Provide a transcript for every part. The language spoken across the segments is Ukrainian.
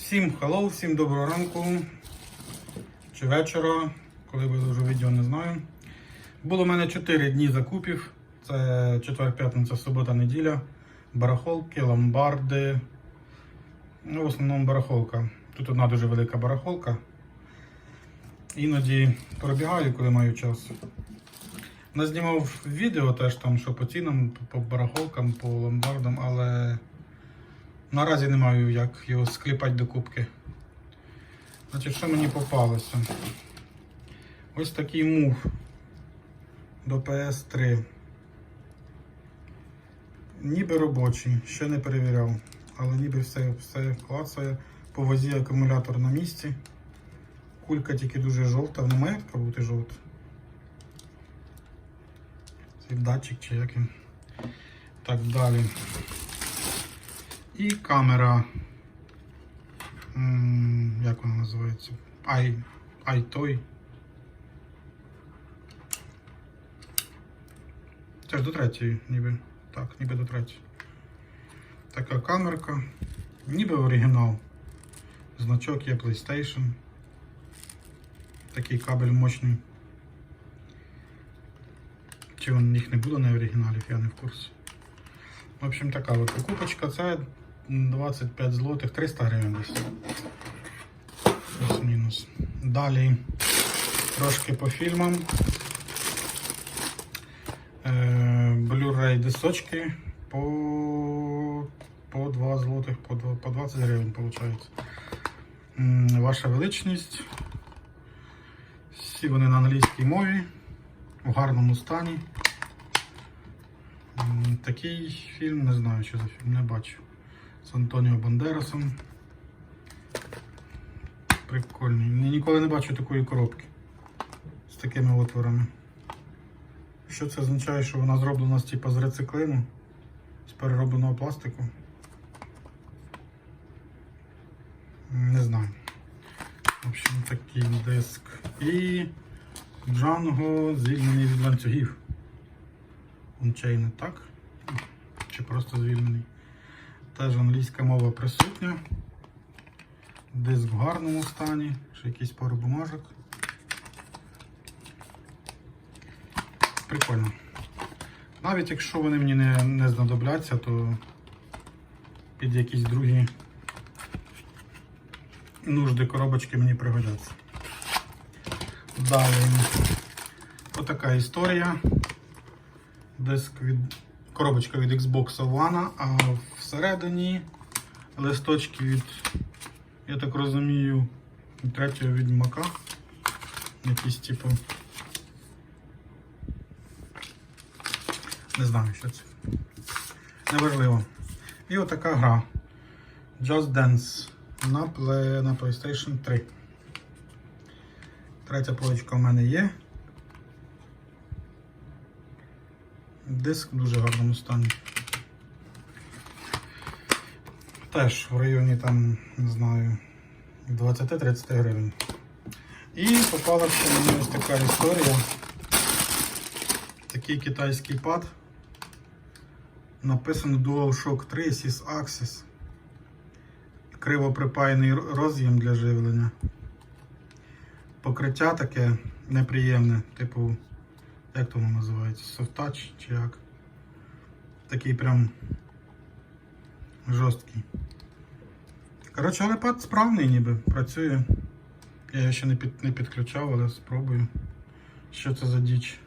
Всім hello, всім доброго ранку чи вечора, коли виложу відео, не знаю. Було в мене 4 дні закупів. Це четвер, п'ятниця, субота, неділя. Барахолки, ломбарди. Ну, в основному барахолка. Тут одна дуже велика барахолка. Іноді пробігаю, коли маю час. Назнімав відео теж там, що по цінам, по барахолкам, по ломбардам, але наразі не маю як його скліпати до кубки. Значить, що мені попалося? Ось такий мув до PS3. Ніби робочий, ще не перевіряв, але ніби все, все клацає. По вазі акумулятор на місці. Кулька тільки дуже жовта, вона має така бути жовта. Цей датчик чи як він. Так, далі. І камера. Як вона називається? Ай, iToy. Це ж до третьої, ніби. Так, ніби до третьої. Така камерка. Ніби оригінал. Значок є PlayStation. Такий кабель мощний. Чи він їх не було на оригіналів, я не в курсі. В общем, така от покупочка. Це 25 злотих, 300 гривень десь. Плюс-мінус. Далі трошки по фільмам. Е, Blu-ray дисочки по, по 2 злотих, по, 2, по 20 гривень виходить. Ваша величність. Всі вони на англійській мові, у гарному стані. Такий фільм, не знаю, що за фільм, не бачу. З Антоніо Бандерасом. Прикольний. Ні- Ніколи не бачу такої коробки з такими отворами. Що це означає, що вона зроблена з, типу, з рециклину, з переробленого пластику? Не знаю. В общем, такий диск. І Django звільнений від ланцюгів. Unchained, так? Чи просто звільнений. Теж англійська мова присутня. Диск в гарному стані. Ще якісь пару бумажок. Прикольно. Навіть якщо вони мені не, не знадобляться, то під якісь другі нужди коробочки мені пригодяться. Далі отака історія. Диск від коробочка від Xbox One, а всередині листочки від, я так розумію, третього відьмака. Якісь типу. Не знаю, що це. Неважливо. І отака гра. Just Dance на, пле- на PlayStation 3. Третя поличка у мене є. Диск в дуже гарному стані. Теж в районі там, не знаю, 20-30 гривень. І попалася мені ось така історія. Такий китайський пад. Написано DualShock 3 Sys Axis. Криво припаяний роз'єм для живлення. Покриття таке неприємне, типу, як то воно називається? Touch чи як? Такий прям жорсткий. Коротше, але пад справний ніби, працює. Я його ще не, під, не підключав, але спробую. Що це за діч?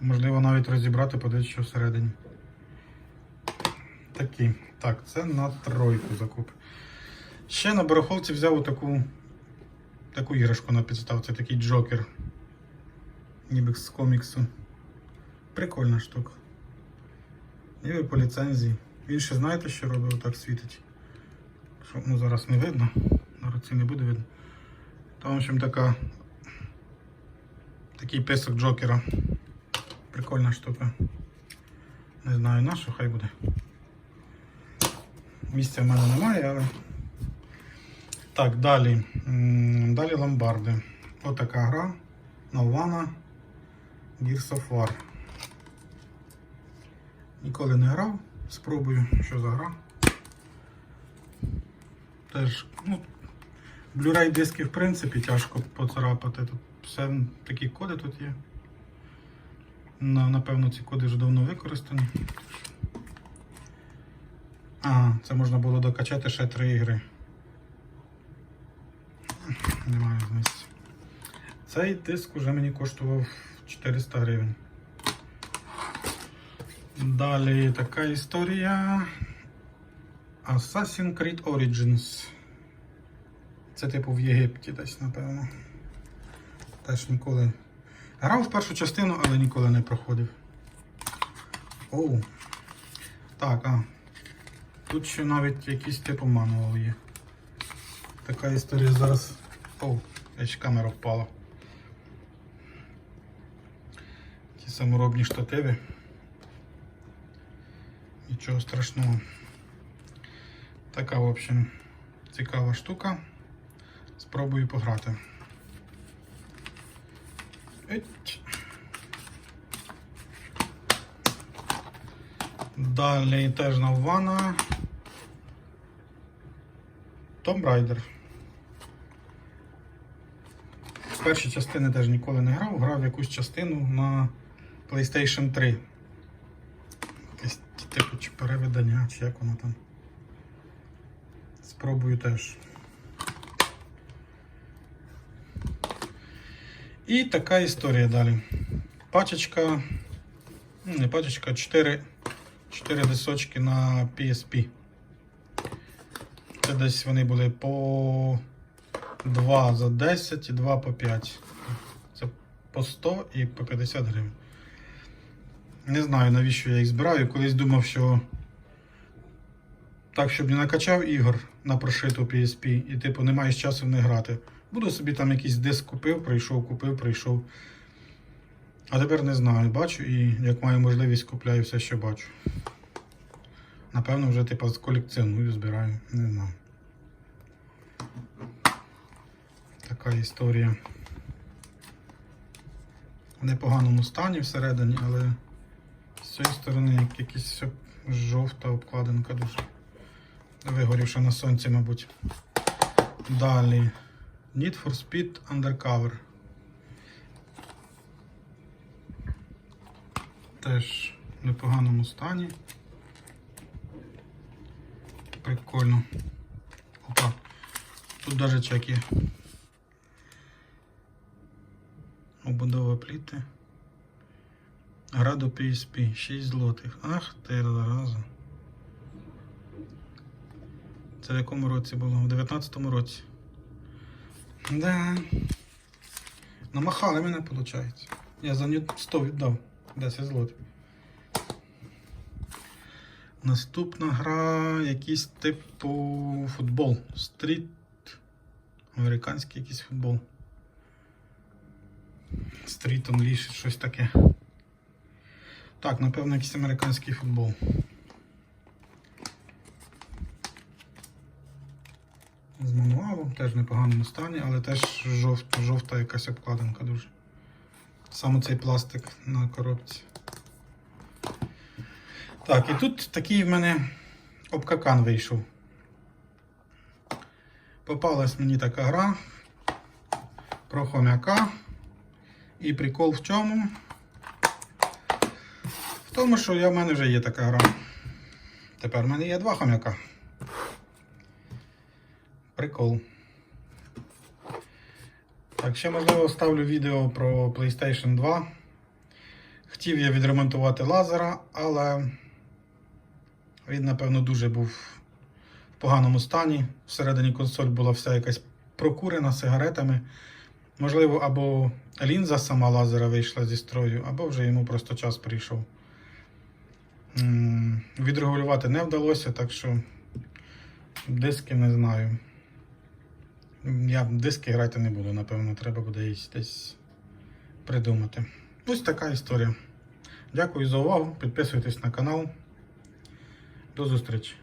Можливо, навіть розібрати, подивитися, що всередині. Такі. Так, це на тройку закуп. Ще на барахолці взяв таку таку іграшку на підставці, такий джокер. Ніби з коміксу. Прикольна штука. Ніби по ліцензії. Він ще знаєте, що робить, отак світить. Що, ну зараз не видно, на руці не буде видно. Там, в общем, така такий писок джокера. Прикольна штука. Не знаю на що, хай буде. Місця в мене немає, але. Так, далі. Далі ломбарди. Отака гра. Нована. Gears of War. Ніколи не грав. Спробую, що за гра. Теж, ну, Blu-ray диски, в принципі, тяжко поцарапати. Тут все такі коди тут є. На, напевно, ці коди вже давно використані. А, це можна було докачати ще три ігри. Немає різниці. Цей диск уже мені коштував 400 гривень. Далі така історія. Assassin's Creed Origins. Це типу в Єгипті десь, напевно. Теж ніколи. Грав в першу частину, але ніколи не проходив. Оу. Так, а. Тут ще навіть якийсь типу мануал є. Така історія зараз. Оу, я ще камера впала. Ті саморобні штативи. Нічого страшного. Така, в общем, цікава штука. Спробую пограти. Далі теж Наввана. Tomb Raider. Перші частини теж ніколи не грав, грав якусь частину на PlayStation 3. Якесь типу чи переведення, чи як воно там. Спробую теж. І така історія далі. Пачечка. ну, Не пачечка, 4, 4 дисочки на PSP. Це десь вони були по 2 за 10 і 2 по 5. Це по 100 і по 50 гривень. Не знаю, навіщо я їх збираю. Колись думав, що так, щоб не накачав ігор на прошиту PSP і типу не маєш часу в не грати. Буду собі там якийсь диск купив, прийшов, купив, прийшов. А тепер не знаю, бачу і як маю можливість купляю все, що бачу. Напевно, вже типу колекціоную, збираю, не знаю. Така історія. В непоганому стані всередині, але з цієї сторони як якась жовта обкладинка дуже. Вигорівша на сонці, мабуть. Далі. Need for Speed Undercover. Теж в непоганому стані. Прикольно. Опа. Тут навіть чек є. Обудова пліти. Гра до PSP. 6 злотих. Ах ти зараза. Це в якому році було? У 19-му році. Да. Намахали мене, виходить. Я за нього 100 віддав. 10 злотих. Наступна гра якийсь типу футбол. Стріт. Американський якийсь футбол. Стріт Unleashed, щось таке. Так, напевно, якийсь американський футбол. З мануалом, теж в непоганому стані, але теж жовт, жовта якась обкладинка дуже. Саме цей пластик на коробці. Так, і тут такий в мене обкакан вийшов. Попалась мені така гра про хомяка. І прикол в чому? В тому, що в мене вже є така гра. Тепер в мене є два хомяка. Прикол. Так, ще можливо ставлю відео про PlayStation 2. Хотів я відремонтувати лазера, але він, напевно, дуже був в поганому стані. Всередині консоль була вся якась прокурена сигаретами. Можливо, або лінза сама лазера вийшла зі строю, або вже йому просто час прийшов. Відрегулювати не вдалося, так що диски не знаю. Я диски грати не буду, напевно, треба буде їх десь придумати. Ось така історія. Дякую за увагу. Підписуйтесь на канал. До зустрічі!